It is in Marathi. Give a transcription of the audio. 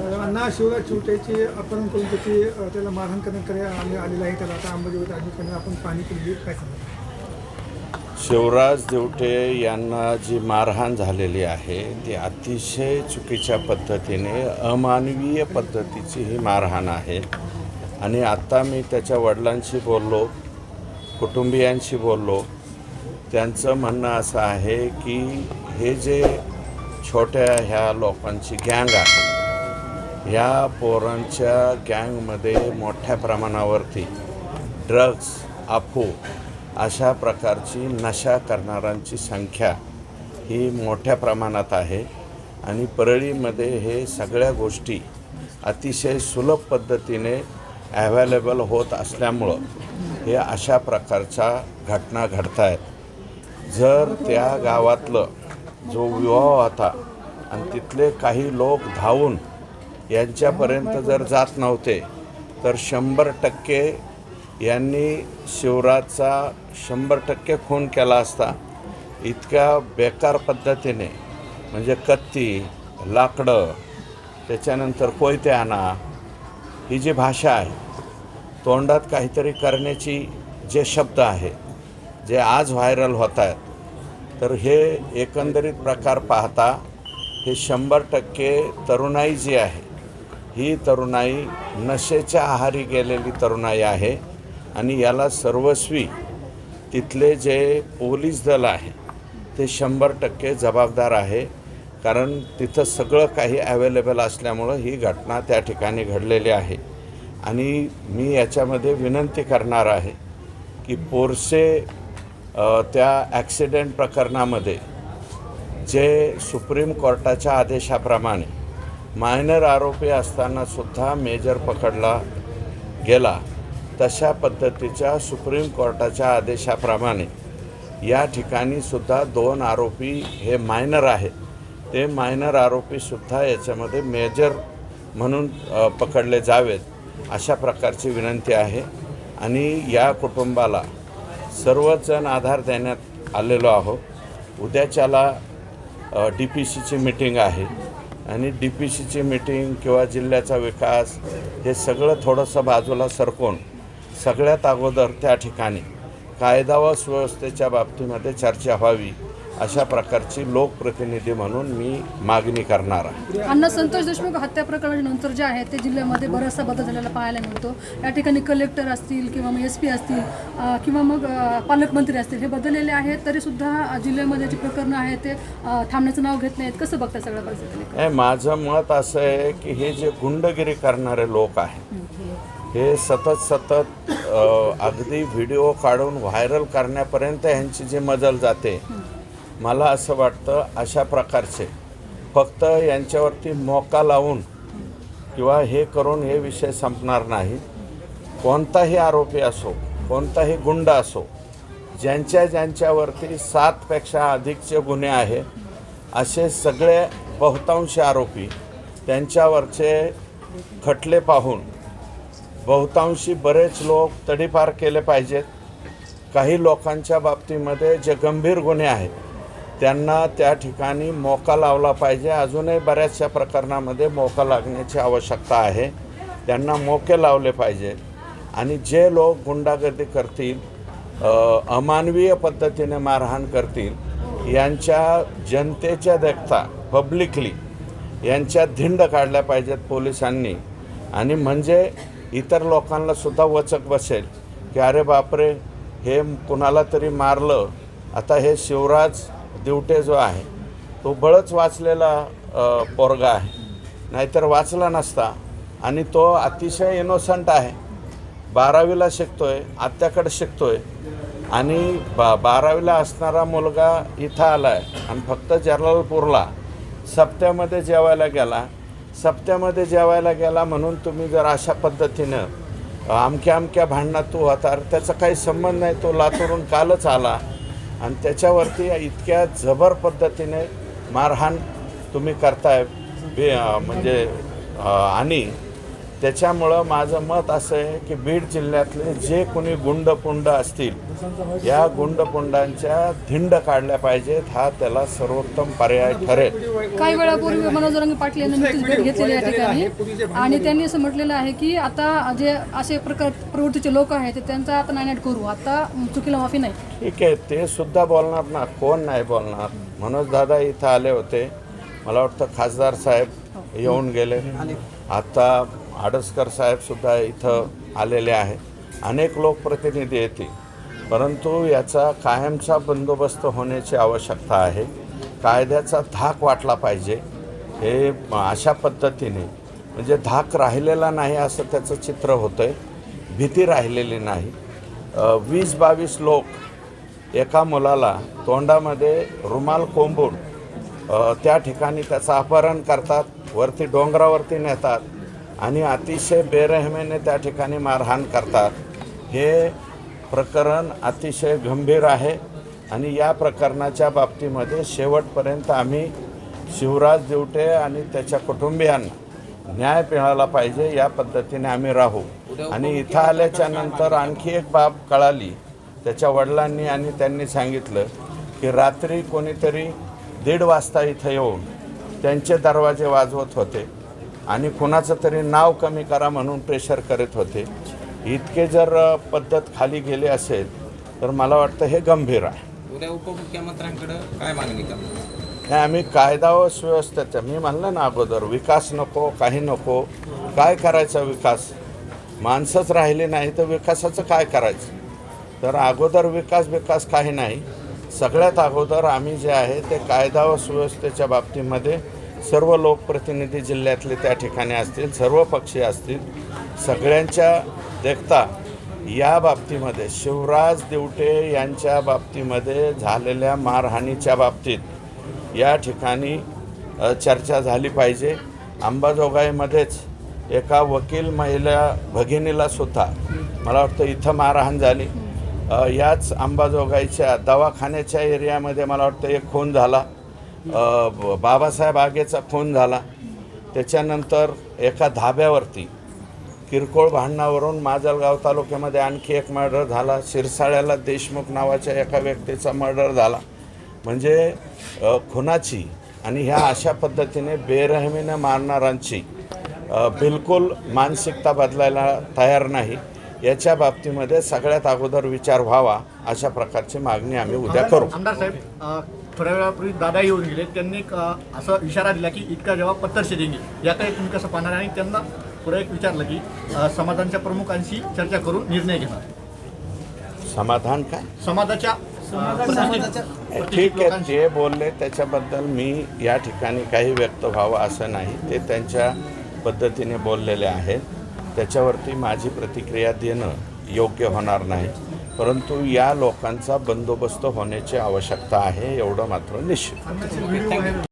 अण्णा शिवराज चिवट्याची अपहरण करून त्याची त्याला मारहाण करण्याकडे आले आलेलं आहे त्याला आता अंबाजोगाई ॲडमिट करण्यात आपण पाणी केली काय सांगा शिवराज देवटे यांना जी मारहाण झालेली आहे ती अतिशय चुकीच्या पद्धतीने अमानवीय पद्धतीची ही मारहाण आहे. आणि आत्ता मी त्याच्या वडिलांशी बोललो कुटुंबियांशी बोललो. त्यांचं म्हणणं असं आहे की हे जे छोट्या ह्या लोकांची गँग आहे ह्या पोरांच्या गँगमध्ये मोठ्या प्रमाणावरती ड्रग्ज अफू अशा प्रकारची नशा करणाऱ्यांची संख्या ही मोठ्या प्रमाणात आहे आणि परळीमध्ये हे सगळ्या गोष्टी अतिशय सुलभ पद्धतीने ॲव्हेलेबल होत असल्यामुळं हे अशा प्रकारच्या घटना घडत आहेत जर त्या गावातलं जो विवाह होता आणि तिथले काही लोक धावून यांच्यापर्यंत जर जात नव्हते तर शंभर टक्के यांनी शिवराजचा शंभर टक्के खून केला असता इतक्या बेकार पद्धतीने म्हणजे कत्ती लाकडं त्याच्यानंतर कोयते आणा ही जी भाषा आहे तोंडात काहीतरी करण्याची जे शब्द आहे जे आज व्हायरल होत आहेत तर हे एकंदरीत प्रकार पाहता हे शंभर टक्के तरुणाई जी आहे ही तरुणाई नशेच्या आहारी गेलेली तरुणाई आहे आणि याला सर्वस्वी तिथले जे पोलीस दल आहे ते शंभर टक्के जबाबदार आहे. कारण तिथं सगळं काही अवेलेबल असल्यामुळं ही घटना त्या ठिकाणी घडलेली आहे. आणि मी याच्यामध्ये विनंती करणार आहे की पोरसे त्या ॲक्सिडेंट प्रकरणामध्ये जे सुप्रीम कोर्टाच्या आदेशाप्रमाणे मायनर आरोपी असतानासुद्धा मेजर पकडला गेला. तशा पद्धतीच्या सुप्रीम कोर्टाच्या आदेशाप्रमाणे. या ठिकाणी सुद्धा दोन आरोपी हे मायनर आहेत. ते मायनर आरोपीसुद्धा याच्यामध्ये मेजर म्हणून पकडले जावेत अशा प्रकारची विनंती आहे. आणि या कुटुंबाला सर्वजण आधार देण्यात आलेलो आहोत. उद्याच्याला डी पी सीची मिटिंग आहे. आणि डी पी सीची मिटिंग किंवा जिल्ह्याचा विकास हे सगळं थोडंसं बाजूला सरकून सगळ्यात अगोदर त्या ठिकाणी कायदा व सुव्यवस्थेच्या बाबतीमध्ये चर्चा व्हावी. अशा प्रकारची लोकप्रतिनिधी म्हणून मी मागणी करणार आहे. अण्णा संतोष देशमुख हत्या प्रकरणानंतर जे आहे ते जिल्ह्यामध्ये बराचसा बदल झालेला पाहायला मिळतो. या ठिकाणी कलेक्टर असतील किंवा मग एस पी असतील किंवा मग पालकमंत्री असतील हे बदललेले आहेत तरीसुद्धा जिल्ह्यामध्ये जी प्रकरणं आहेत ते थांबण्याचं नाव घेत नाहीत. कसं बघता सगळ्या परिस्थितीने? माझं मत असं आहे की हे जे गुंडगिरी करणारे लोक आहेत हे सतत सतत अगदी व्हिडिओ काढून व्हायरल करण्यापर्यंत ह्यांची जी मजल जाते मला असं वाटतं अशा प्रकारचे. फक्त यांच्यावरती मोका लावून किंवा हे करून हे विषय संपणार नाही. कोणताही आरोपी असो कोणताही गुंड असो ज्यांच्या ज्यांच्यावरती सातपेक्षा अधिकचे गुन्हे आहे असे सगळे बहुतांश आरोपी त्यांच्यावरचे खटले पाहून बहुतांशी बरेच लोक तडीपार केले पाहिजेत. काही लोकांच्या बाबतीमध्ये जे गंभीर गुन्हे आहेत त्यांना त्या ठिकाणी मोका लावला पाहिजे. अजूनही बऱ्याचशा प्रकरणामध्ये मोका लागण्याची आवश्यकता आहे. त्यांना मोके लावले पाहिजे. आणि जे लोक गुंडागर्दी करतील अमानवीय पद्धतीने मारहाण करतील यांच्या जनतेच्या देखता पब्लिकली यांच्या धिंड काढल्या पाहिजेत पोलिसांनी. आणि म्हणजे इतर लोकांनासुद्धा वचक बसेल की अरे बापरे हे कुणाला तरी मारलं. आता हे शिवराज दिवटे जो आहे तो बळच वाचलेला पोरगा आहे. नाहीतर वाचला नसता आणि तो अतिशय इनोसंट आहे. बारावीला शिकतो आहे आत्याकडे आहे आणि बा बारावीला असणारा मुलगा इथं आला आहे आणि फक्त जलालपूरला. सप्त्यामध्ये जेवायला गेला. सप्त्यामध्ये जेवायला गेला म्हणून तुम्ही जर अशा पद्धतीनं अमक्या अमक्या भांडणात तू होता तर त्याचा काही संबंध नाही तो लातूरून कालच आला. आणि त्याच्यावरती इतक्या जबर पद्धतीने मारहाण तुम्ही करताय बे म्हणजे आणि त्याच्यामुळं माझं मत असं आहे की बीड जिल्ह्यातले जे कोणी गुंडपुंड असतील या गुंडपुंडांच्या धिंड काढल्या पाहिजेत हा त्याला सर्वोत्तम पर्याय ठरेल. काही वेळापूर्वी मनोज रंगे पाटील यांनी नुकतीच भेट घेतलेली या ठिकाणी. आणि त्यांनी असं म्हटलेलं आहे की आता जे असे प्रकार प्रवृत्तीचे लोक आहेत ते त्यांचा आता नायनाट करू. आता चुकीला माफी नाही. ठीक आहे ते सुद्धा बोलणार ना कोण नाही बोलणार? मनोज दादा इथं आले होते. मला वाटतं खासदार साहेब येऊन गेले. आता आडसकर साहेबसुद्धा इथं आलेले आहे. अनेक लोकप्रतिनिधी येतील. परंतु याचा कायमचा बंदोबस्त होण्याची आवश्यकता आहे. कायद्याचा धाक वाटला पाहिजे. हे अशा पद्धतीने म्हणजे धाक राहिलेला नाही असं त्याचं चित्र होतं आहे भीती राहिलेली नाही. वीस बावीस लोक एका मुलाला तोंडामध्ये रुमाल कोंबून त्या ठिकाणी त्याचं अपहरण करतात वरती डोंगरावरती नेतात आणि अतिशय बेरहमेने त्या ठिकाणी मारहाण करतात. हे प्रकरण अतिशय गंभीर आहे आणि या प्रकरणाच्या बाबतीमध्ये शेवटपर्यंत आम्ही शिवराज देवटे आणि त्याच्या कुटुंबियांना न्याय मिळाला पाहिजे या पद्धतीने आम्ही राहू. आणि इथं आल्याच्यानंतर आणखी एक बाब कळाली. त्याच्या वडिलांनी आणि त्यांनी सांगितलं की रात्री कोणीतरी दीड वाजता इथं येऊन त्यांचे दरवाजे वाजवत होते. आणि कुणाचं तरी नाव कमी करा म्हणून प्रेशर करत होते. इतके जर पद्धत खाली गेली असेल तर मला वाटतं हे गंभीर आहे. उद्या उपमुख्यमंत्र्यांकडे काय मागणी करणार? नाही आम्ही कायदा व सुव्यवस्थेचा मी म्हणलं ना अगोदर विकास नको काही नको. काय करायचा विकास? माणसंच राहिली नाही तर विकासाचं काय करायचं? तर अगोदर विकास विकास काही नाही. सगळ्यात अगोदर आम्ही जे आहे ते कायदा व सुव्यवस्थेच्या बाबतीमध्ये सर्व लोकप्रतिनिधी जिल्ह्यातले त्या ठिकाणी असतील सर्व पक्षी असतील सगळ्यांच्या देखता या बाबतीमध्ये शिवराज देवटे यांच्या बाबतीमध्ये झालेल्या मारहाणीच्या बाबतीत या ठिकाणी चर्चा झाली पाहिजे. अंबाजोगाईमध्येच एका वकील महिला भगिनीला सुद्धा मला वाटतं इथं मारहाण झाली. याच अंबाजोगाईच्या दवाखान्याच्या एरियामध्ये मला वाटतं एक खून झाला. बाबासाहेब आगेचा खून झाला. त्याच्यानंतर एका धाब्यावरती किरकोळ भांडणावरून माजलगाव तालुक्यामध्ये आणखी एक मर्डर झाला. शिरसाळ्याला देशमुख नावाच्या एका व्यक्तीचा मर्डर झाला. म्हणजे खुनाची आणि ह्या अशा पद्धतीने बेरहमीनं मारणारांची बिलकुल मानसिकता बदलायला तयार नाही. याच्या बाबतीमध्ये सगळ्यात अगोदर विचार व्हावा अशा प्रकारची मागणी आम्ही उद्या करू. आमदार साहेब थोड्या वेळापूर्वी दादा येऊन गेले. त्यांनी एक असा इशारा दिला की इतका जेव्हा पत्तर देंगे याकडे तुम्ही कसं पाहणार आणि त्यांना पुढे एक विचारलं की समाजांच्या प्रमुखांशी चर्चा करून निर्णय घेणार. समाधान काय? समाजाच्या ठीक आहे ते बोलले त्याच्याबद्दल मी या ठिकाणी काही व्यक्त व्हावं असं नाही. ते त्यांच्या पद्धतीने बोललेले आहेत. त्याच्यावरती माझी प्रतिक्रिया देणं योग्य होणार नाही. परंतु या लोकांचा बंदोबस्त होण्याची आवश्यकता आहे एवढं मात्र निश्चित.